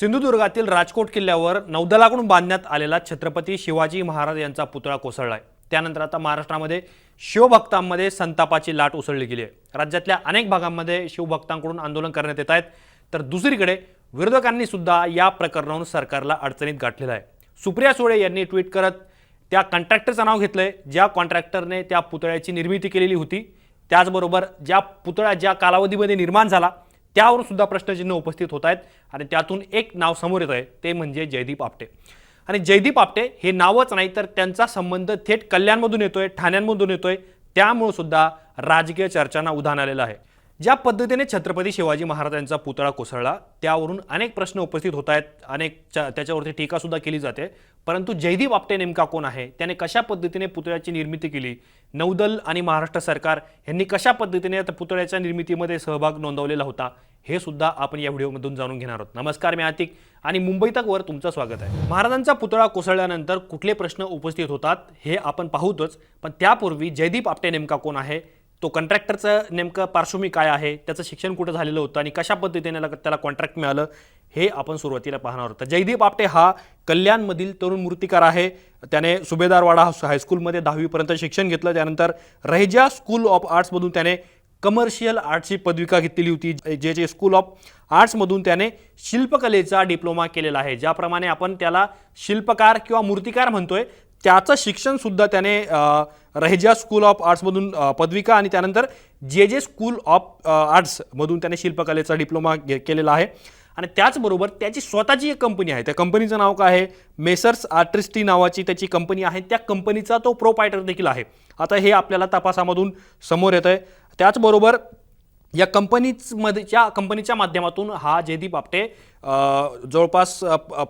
सिंधुदुर्गातील राजकोट किल्ल्यावर नौदलाकडून बांधण्यात आलेला छत्रपती शिवाजी महाराज यांचा पुतळा कोसळला आहे त्यानंतर आता महाराष्ट्रामध्ये शिवभक्तांमध्ये संतापाची लाट उसळली गेली आहे. राज्यातल्या अनेक भागांमध्ये शिवभक्तांकडून आंदोलन करण्यात येत आहेत. तर दुसरीकडे विरोधकांनी सुद्धा या प्रकरणावरून सरकारला अडचणीत गाठलेलं आहे. सुप्रिया सुळे यांनी ट्विट करत त्या कॉन्ट्रॅक्टरचं नाव घेतलंय. ज्या कॉन्ट्रॅक्टरने त्या पुतळ्याची निर्मिती केलेली होती त्याचबरोबर ज्या पुतळा ज्या कालावधीमध्ये निर्माण झाला त्यावरून सुद्धा प्रश्नचिन्ह उपस्थित होत आहेत आणि त्यातून एक नाव समोर येत आहे ते म्हणजे जयदीप आपटे. आणि जयदीप आपटे हे नावच नाही तर त्यांचा संबंध थेट कल्याणमधून येतोय ठाण्यांमधून येतोय. त्यामुळं सुद्धा राजकीय चर्चांना उधाण आलेलं आहे. ज्या पद्धतीने छत्रपती शिवाजी महाराजांचा पुतळा कोसळला त्यावरून अनेक प्रश्न उपस्थित होत आहेत. अनेक त्याच्यावरती टीकासुद्धा केली जाते. परंतु जयदीप आपटे नेमका कोण आहे? त्याने कशा पद्धतीने पुतळ्याची निर्मिती केली? नौदल आणि महाराष्ट्र सरकार यांनी कशा पद्धतीने त्या पुतळ्याच्या निर्मितीमध्ये सहभाग नोंदवलेला होता? हे सुद्धा आपण या व्हिडिओमधून जाणून घेणार आहोत. नमस्कार मी आतिक आणि मुंबई तक वर तुमचं स्वागत आहे. महाराजांचा पुतळा कोसळल्यानंतर कुठले प्रश्न उपस्थित होतात हे आपण पाहूतच पण त्यापूर्वी जयदीप आपटे नेमका कोण आहे? तो कॉन्ट्रॅक्टरचं नेमकं पार्श्वभूमी काय आहे? त्याचं शिक्षण कुठं झालेलं होतं? आणि कशा पद्धतीने त्याला- त्याला कॉन्ट्रॅक्ट मिळालं? हे आपण सुरुवातीला पाहणार होतं जयदीप आपटे हा कल्याणमधील तरुण मूर्तिकार आहे. त्याने सुभेदारवाडा हायस्कूलमध्ये दहावीपर्यंत शिक्षण घेतलं. त्यानंतर रहेजा स्कूल ऑफ आर्ट्समधून त्याने कमर्शियल आर्ट्सची पदविका घेतलेली होती. जे जे स्कूल ऑफ आर्ट्समधून त्याने शिल्पकलेचा डिप्लोमा केलेला आहे. ज्याप्रमाणे आपण त्याला शिल्पकार किंवा मूर्तिकार म्हणतोय त्याचं शिक्षणसुद्धा त्याने रहेजा स्कूल ऑफ आर्ट्समधून पदविका आणि त्यानंतर जे जे स्कूल ऑफ आर्ट्समधून त्याने शिल्पकलेचा डिप्लोमा घे- केलेला आहे. आणि त्याचबरोबर त्याची स्वतःची एक कंपनी आहे. त्या कंपनीचं नाव काय आहे? मेसर्स आर्टिस्टी नावाची त्याची कंपनी आहे. त्या कंपनीचा तो प्रोपायटर देखील आहे. आता हे आपल्याला तपासामधून समोर येतं आहे त्याचबरोबर या कंपनीचमध्येच्या कंपनीच्या माध्यमातून हा जयदीप आपटे जवळपास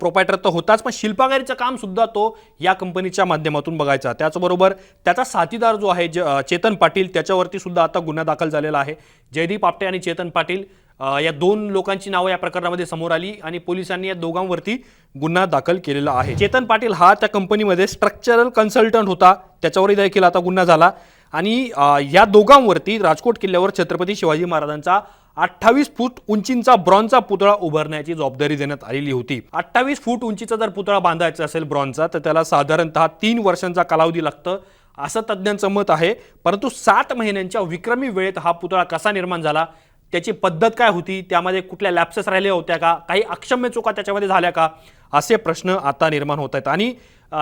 प्रोपायटर तर होताच पण शिल्पागारीचं कामसुद्धा तो या कंपनीच्या माध्यमातून बघायचा. त्याचबरोबर त्याचा साथीदार जो आहे ज चेतन पाटील त्याच्यावरती सुद्धा आता गुन्हा दाखल झालेला आहे. जयदीप आपटे आणि चेतन पाटील या दोन लोकांची नावं या प्रकरणामध्ये समोर आली आणि पोलिसांनी या दोघांवरती गुन्हा दाखल केलेला आहे. चेतन पाटील हा त्या कंपनीमध्ये स्ट्रक्चरल कन्सल्टंट होता. त्याच्यावरही देखील आता गुन्हा झाला. आणि या दोघांवरती राजकोट किल्ल्यावर छत्रपती शिवाजी महाराजांचा अठ्ठावीस फूट उंचींचा ब्रॉन्झचा पुतळा उभारण्याची जबाबदारी देण्यात आलेली होती. अठ्ठावीस फूट उंचीचा जर पुतळा बांधायचा असेल ब्रॉन्झचा तर त्याला साधारणतः तीन वर्षांचा कालावधी लागतं असं तज्ज्ञांचं मत आहे. परंतु सात महिन्यांच्या विक्रमी वेळेत हा पुतळा कसा निर्माण झाला त्याची पद्धत काय होती त्यामध्ये कुठल्या लॅप्सेस राहिल्या होत्या का काही अक्षम्य चुका त्याच्यामध्ये झाल्या का असे प्रश्न आता निर्माण होत आहेत. आणि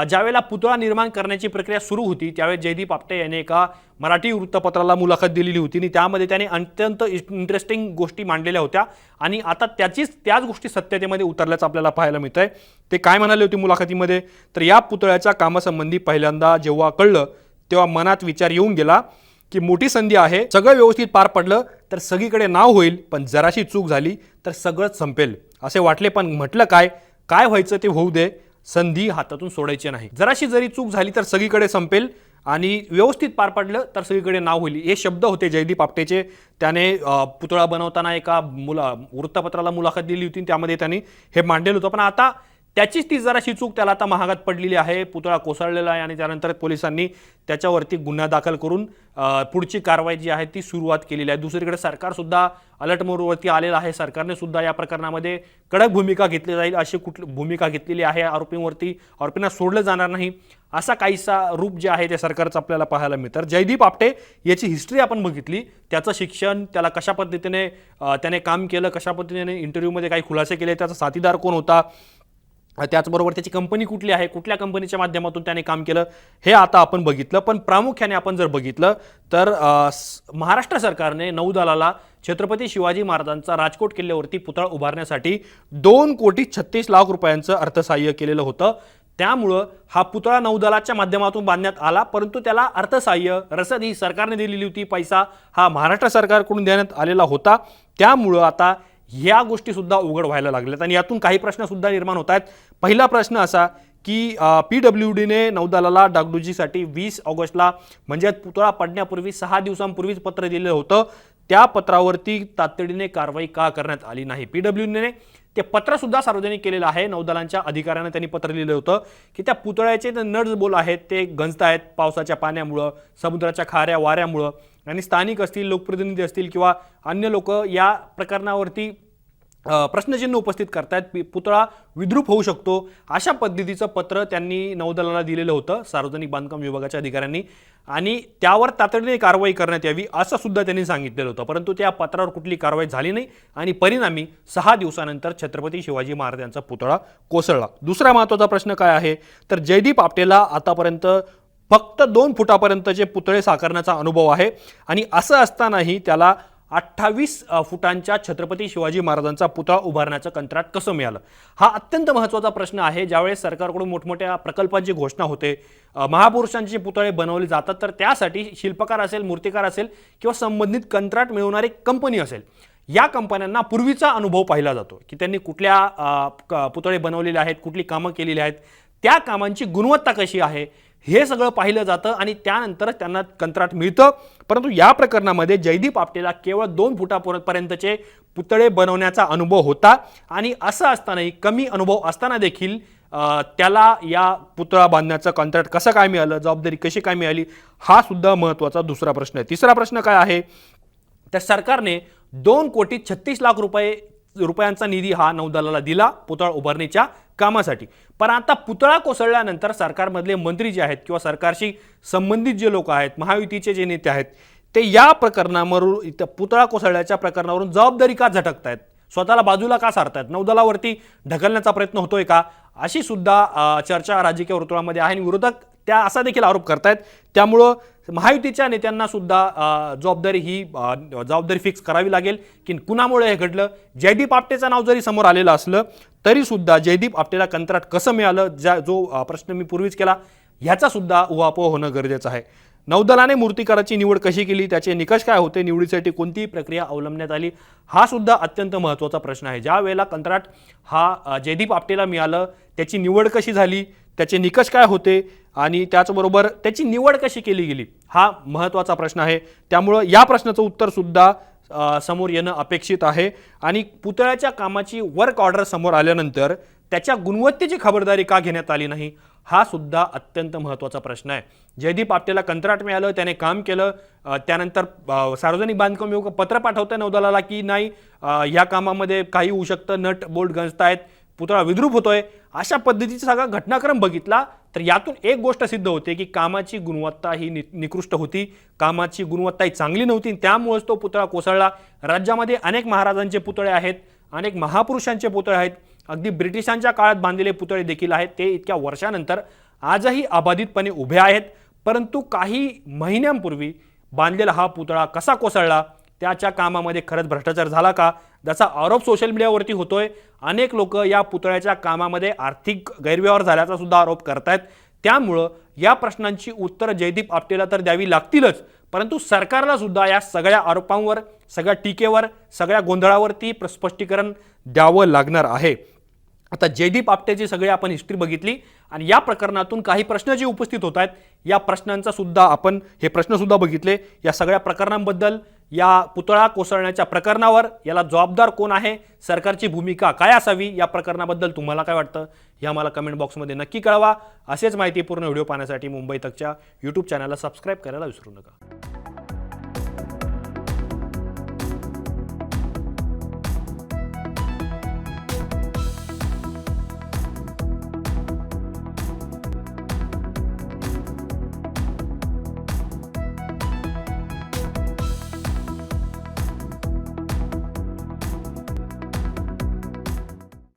ज्यावेळेला पुतळा निर्माण करण्याची प्रक्रिया सुरू होती त्यावेळेस जयदीप आपटे यांनी एका मराठी वृत्तपत्राला मुलाखत दिलेली होती आणि त्यामध्ये त्याने अत्यंत इंटरेस्टिंग गोष्टी मांडलेल्या होत्या आणि आता त्याचीच त्याच गोष्टी सत्यतेमध्ये उतरल्याचं आपल्याला पाहायला मिळतं आहे ते काय म्हणाले होते मुलाखतीमध्ये? तर या पुतळ्याच्या कामासंबंधी पहिल्यांदा जेव्हा कळलं तेव्हा मनात विचार येऊन गेला की मोठी संधी आहे सगळं व्यवस्थित पार पडलं तर सगळीकडे नाव होईल पण जराशी चूक झाली तर सगळंच संपेल. असे वाटले पण म्हटलं काय? काय व्हायचं ते होऊ दे. संधी हातातून सोडायची नाही. जराशी जरी चूक झाली तर सगळीकडे संपेल आणि व्यवस्थित पार पडलं तर सगळीकडे नाव होईल. हे शब्द होते जयदीप आपटेचे. त्याने पुतळा बनवताना एका मुला वृत्तपत्राला मुलाखत दिली होती त्यामध्ये त्यांनी हे मांडलेलं होतं. पण आता त्याचीच ती जराशी चूक त्याला आता महागात पडलेली आहे. पुतळा कोसळलेला आहे आणि त्यानंतर पोलिसांनी त्याच्यावरती गुन्हा दाखल करून पुढची कारवाई जी आहे ती सुरुवात केलेली आहे. दुसरीकडे सरकारसुद्धा अलर्ट मोडवरती आलेलं आहे. सरकारने सुद्धा या प्रकरणामध्ये कडक भूमिका घेतली जाईल अशी कुठली भूमिका घेतलेली आहे आरोपींवरती. आरोपींना सोडलं जाणार नाही असा काहीसा रूप जे आहे ते सरकारचं आपल्याला पाहायला मिळतं. जयदीप आपटे याची हिस्ट्री आपण बघितली. त्याचं शिक्षण त्याला कशा पद्धतीने त्याने काम केलं कशा पद्धतीने इंटरव्ह्यूमध्ये काही खुलासे केले त्याचा साथीदार कोण होता त्याचबरोबर त्याची कंपनी कुठली आहे कुठल्या कंपनीच्या माध्यमातून त्याने काम केलं हे आता आपण बघितलं. पण प्रामुख्याने आपण जर बघितलं तर महाराष्ट्र सरकारने नौदलाला छत्रपती शिवाजी महाराजांचा राजकोट किल्ल्यावरती पुतळा उभारण्यासाठी दोन कोटी छत्तीस लाख रुपयांचं अर्थसहाय्य केलेलं होतं. त्यामुळं हा पुतळा नौदलाच्या माध्यमातून बांधण्यात आला परंतु त्याला अर्थसहाय्य रसद ही सरकारने दिलेली होती पैसा हा महाराष्ट्र सरकारकडून देण्यात आलेला होता. त्यामुळं आता ह्या गोष्टीसुद्धा उघड व्हायला लागल्यात आणि यातून काही प्रश्नसुद्धा निर्माण होत आहेत. पहिला प्रश्न असा की पी डब्ल्यू डीने नौदलाला डागडुजीसाठी वीस ऑगस्टला म्हणजे पुतळा पडण्यापूर्वी सहा दिवसांपूर्वीच पत्र दिलेलं होतं. त्या पत्रावरती तातडीने कारवाई का करण्यात आली नाही? पी डब्ल्यू डीने ते पत्रसुद्धा सार्वजनिक केलेलं आहे. नौदलांच्या अधिकाऱ्यानं त्यांनी पत्र लिहिलं होतं की त्या पुतळ्याचे जे नट्स बोल आहेत ते गंजत आहेत पावसाच्या पाण्यामुळं समुद्राच्या खाऱ्या वाऱ्यामुळं. आणि स्थानिक असतील लोकप्रतिनिधी असतील किंवा अन्य लोक या प्रकरणावरती प्रश्नचिन्ह उपस्थित करतायत. पुतळा विद्रूप होऊ शकतो. अशा पद्धतीचं पत्र त्यांनी नौदलाला दिलेलं होतं सार्वजनिक बांधकाम विभागाच्या अधिकाऱ्यांनी. आणि त्यावर तातडीने कारवाई करण्यात यावी असं सुद्धा त्यांनी सांगितलेलं होतं. परंतु त्या पत्रावर कुठली कारवाई झाली नाही आणि परिणामी सहा दिवसानंतर छत्रपती शिवाजी महाराजांचा पुतळा कोसळला. दुसरा महत्त्वाचा प्रश्न काय आहे? तर जयदीप आपटेला आतापर्यंत फक्त दोन फुटापर्यंतचे पुतळे साकारण्याचा अनुभव आहे. आणि असं असतानाही त्याला अठ्ठावीस फुटांच्या छत्रपती शिवाजी महाराजांचा पुतळा उभारण्याचं कंत्राट कसं मिळालं? हा अत्यंत महत्त्वाचा प्रश्न आहे. ज्यावेळेस सरकारकडून मोठमोठ्या प्रकल्पांची घोषणा होते महापुरुषांचे पुतळे बनवले जातात तर त्यासाठी शिल्पकार असेल मूर्तिकार असेल किंवा संबंधित कंत्राट मिळवणारी कंपनी असेल या कंपन्यांना पूर्वीचा अनुभव पाहिला जातो की त्यांनी कुठल्या क- पुतळे बनवलेले आहेत कुठली कामं केलेली आहेत. त्या कामांची गुणवत्ता कशी आहे? हे सगळं पाहिलं जातं आणि त्यानंतरच त्यांना कंत्राट मिळतं. परंतु या प्रकरणामध्ये जयदीप आपटेला केवळ दोन फुटापर्यंतचे पुतळे बनवण्याचा अनुभव होता आणि असं असतानाही कमी अनुभव असताना देखील त्याला या पुतळा बांधण्याचं कंत्राट कसं काय मिळालं जबाबदारी कशी काय मिळाली हा सुद्धा महत्त्वाचा दुसरा प्रश्न आहे. तिसरा प्रश्न काय आहे? तर सरकारने दोन कोटी छत्तीस लाख रुपये रुपयांचा निधी हा नौदलाला दिला पुतळा उभारणीच्या कामासाठी. पण आता पुतळा कोसळल्यानंतर सरकारमधले मंत्री जे आहेत किंवा सरकारशी संबंधित जे लोक आहेत महायुतीचे जे नेते आहेत ते या प्रकरणावरून इथं पुतळा कोसळल्याच्या प्रकरणावरून जबाबदारी का झटकतायत? स्वतःला बाजूला का सारतायत? नौदलावरती ढकलण्याचा प्रयत्न होतोय का? अशी सुद्धा चर्चा राजकीय वर्तुळामध्ये आहे आणि विरोधक त्या असा देखील आरोप करतायत. त्यामुळं महायुतीच्या नेत्यांना सुद्धा जबाबदारी ही जबाबदारी फिक्स करावी लागेल. की कुणामुळे हे घडलं? जयदीप आपटेचं नाव जरी समोर आलेलं असलं तरीसुद्धा जयदीप आपटेला कंत्राट कसं मिळालं? ज्या जो प्रश्न मी पूर्वीच केला ह्याचा सुद्धा उहापोह होणं गरजेचं आहे. नौदलाने मूर्तिकाराची निवड कशी केली? त्याचे निकष काय होते? निवडीसाठी कोणती प्रक्रिया अवलंबण्यात आली? हा सुद्धा अत्यंत महत्त्वाचा प्रश्न आहे. ज्या वेळेला कंत्राट हा जयदीप आपटेला मिळालं त्याची निवड कशी झाली? त्याचे निकष काय होते आणि त्याचबरोबर त्याची निवड कशी केली गेली हा महत्त्वाचा प्रश्न आहे. त्यामुळं या प्रश्नाचं उत्तरसुद्धा समोर येणं अपेक्षित आहे. आणि पुतळ्याच्या कामाची वर्क ऑर्डर समोर आल्यानंतर त्याच्या गुणवत्तेची खबरदारी का घेण्यात आली नाही हा सुद्धा अत्यंत महत्त्वाचा प्रश्न आहे. जयदीप आपटेला कंत्राट मिळालं त्याने काम केलं त्यानंतर सार्वजनिक बांधकाम विभाग पत्र पाठवतं नौदलाला की नाही? या कामामध्ये काही होऊ शकतं नट बोल्ट गंजतायत पुतळा विद्रूप होतोय. अशा पद्धतीचा सगळा घटनाक्रम बघितला तर यातून एक गोष्ट सिद्ध होते की कामाची गुणवत्ता ही नि निकृष्ट होती. कामाची गुणवत्ता ही चांगली नव्हती. त्यामुळेच तो पुतळा कोसळला. राज्यामध्ये अनेक महाराजांचे पुतळे आहेत अनेक महापुरुषांचे पुतळे आहेत. अगदी ब्रिटिशांच्या काळात बांधलेले पुतळे देखील आहेत. ते इतक्या वर्षानंतर आजही अबाधितपणे उभे आहेत. परंतु काही महिन्यांपूर्वी बांधलेला हा पुतळा कसा कोसळला? त्याच्या कामामध्ये खरंच भ्रष्टाचार झाला का? ज्याचा आरोप सोशल मीडियावरती होतोय अनेक लोक या पुतळ्याच्या कामामध्ये आर्थिक गैरव्यवहार झाल्याचा सुद्धा आरोप करतायत. त्यामुळं या प्रश्नांची उत्तरं जयदीप आपटेला तर द्यावी लागतीलच. परंतु सरकारला सुद्धा या सगळ्या आरोपांवर सगळ्या टीकेवर सगळ्या गोंधळावरती प्र- स्पष्टीकरण द्यावं लागणार आहे. आता जयदीप आपटेची सगळी आपण हिस्ट्री बघितली आणि या प्रकरणातून काही प्रश्न जे उपस्थित होत आहेत या प्रश्नांचा सुद्धा आपण हे प्रश्नसुद्धा बघितले. या सगळ्या प्रकरणांबद्दल या पुतळा कोसळण्याच्या प्रकरणावर याला जबाबदार कोण आहे सरकारची भूमिका काय असावी या प्रकरणाबद्दल तुम्हाला काय वाटतं हे आम्हाला कमेंट बॉक्समध्ये नक्की कळवा. असेच माहितीपूर्ण व्हिडिओ पाहण्यासाठी मुंबई तकच्या यूट्यूब चॅनलला सबस्क्राईब करायला विसरू नका.